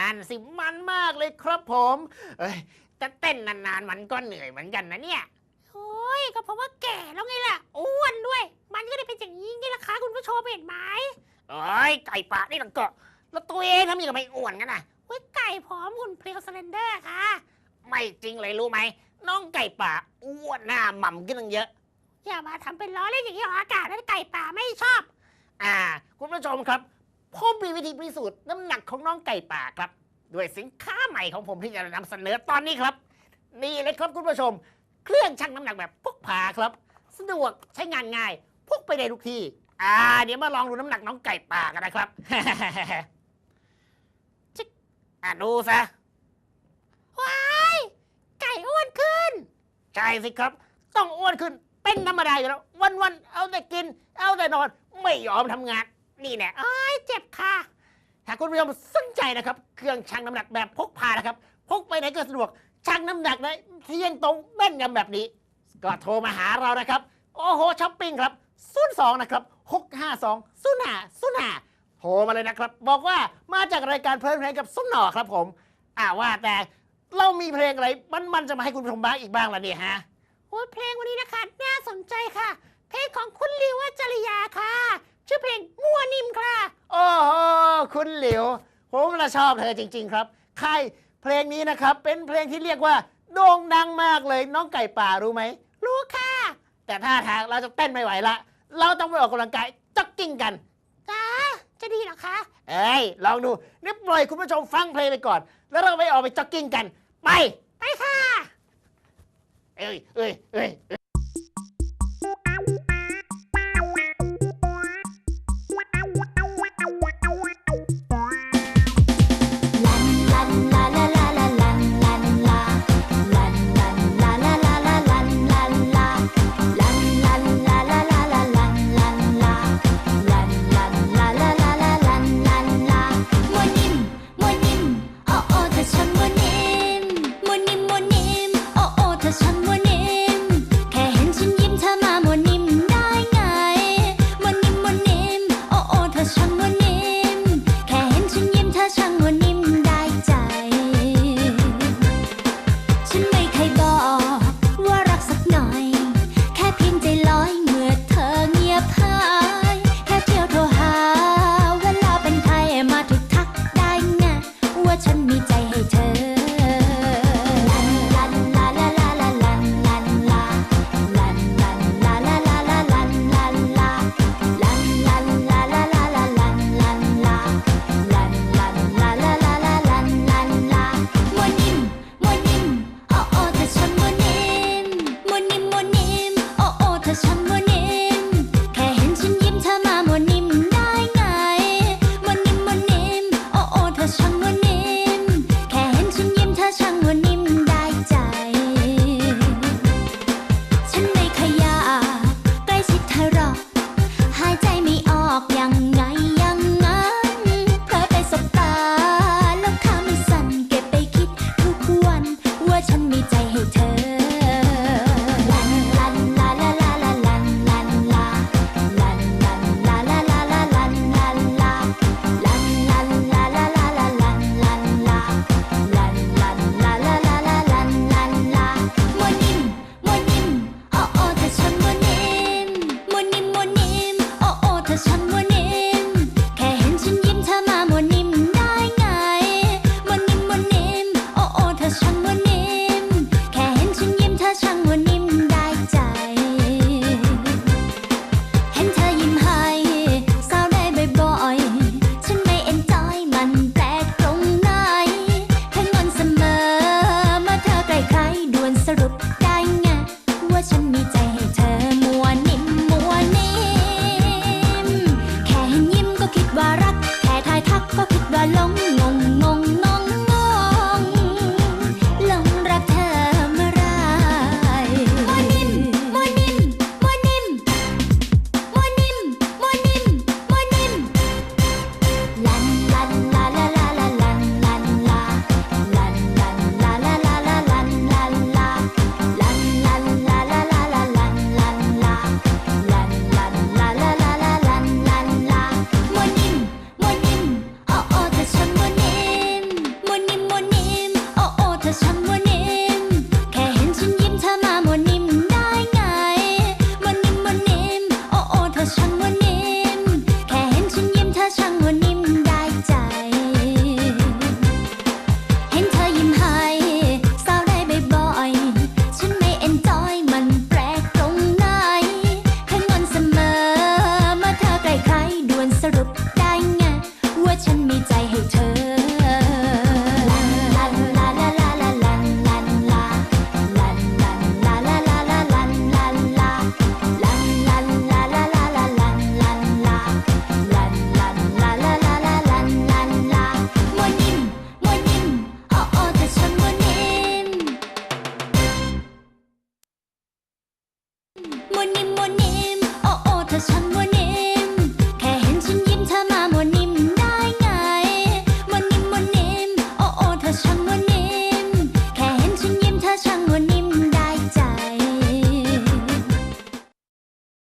นั่นสิมันมากเลยครับผมเอ้ยแต่เต้นนานๆมันก็เหนื่อยเหมือนกันนะเนี่ย โอ้ยก็เพราะว่าแก่แล้วไงล่ะอ้วนด้วย มันก็เลยเป็นอย่างนี้ไงล่ะคะคุณผู้ชมเห็นไหมโอ้ยไก่ป่านี่มันก็แล้วตัวเองทำยังไงไม่อ้วนกันนะเว้ยไก่ผอมหุ่นเพลียวสเลนเดอร์ค่ะ ไม่จริงเลยรู้ไหมน้องไก่ป่าอ้วนหน้าหม่ำขึ้นตั้งเยอะ อย่ามาทำเป็นล้อเล่นอย่างนี้ออกอากาศนะไก่ป่าไม่ชอบ อ่า คุณผู้ชมครับ ผมมีวิธีพิสูจน์น้ำหนักของน้องไก่ป่าครับ ด้วยสินค้าใหม่ของผมที่จะนำเสนอตอนนี้ครับ นี่เลยครับคุณผู้ชม เครื่องชั่งน้ำหนักแบบพกพาครับ สะดวกใช้งานง่ายพกไปได้ทุกที่ อ่า เดี๋ยวมาลองดูน้ำหนักน้องไก่ป่ากันนะครับจิกอะดูซะว้ายไก่อ้วนขึ้น ใช่สิครับ ต้องอ้วนขึ้นเป็นธรรมดาอยู่แล้ว วันๆเอาแต่กิน เอาแต่นอน ไม่ยอมทำงาน นี่แน่ไม่เจ็บค่ะถ้าคุณผู้ชมสนใจนะครับ เครื่องชั่งน้ำหนักแบบพกพานะครับ พกไปไหนก็สะดวก ชั่งน้ำหนักได้เที่ยงตรงแม่นยำแบบนี้ ก็โทรมาหาเรานะครับ โอ้โหช้อปปิ้งครับ02นะครับ652 05 05โทรมาเลยนะครับ บอกว่ามาจากรายการเพลินเพลงกับส้มหน่อครับผม อ่าว่าแต่เรามีเพลงอะไรมันมันๆจะมาให้คุณผู้ชมบ้างอีกบ้างล่ะเนี่ยฮะ โอ้ยเพลงวันนี้นะคะ น่าสนใจค่ะ เพลงของคุณลิววจริยาค่ะ ชื่อเพลงมั่วนิ่มค่ะ โอ้โหคุณหลิว ผมละชอบเธอจริง ๆ ครับ ใครเพลงนี้นะครับ เป็นเพลงที่เรียกว่า โด่งดังมากเลยน้องไก่ป่ารู้ไหม รู้ค่ะ แต่ท่าทางเราจะเต้นไม่ไหวละ เราต้องไปออกกำลังกายจ็อกกิ้งกันจ้าจะดีเหรอคะ เอ้ย ลองดูนี่ปล่อยคุณผู้ชมฟังเพลงไปก่อน แล้วเราไปออกไปจ็อกกิ้งกัน ไป ไปค่ะ เอ้ยเอ้ยเอ้ยเอ้ย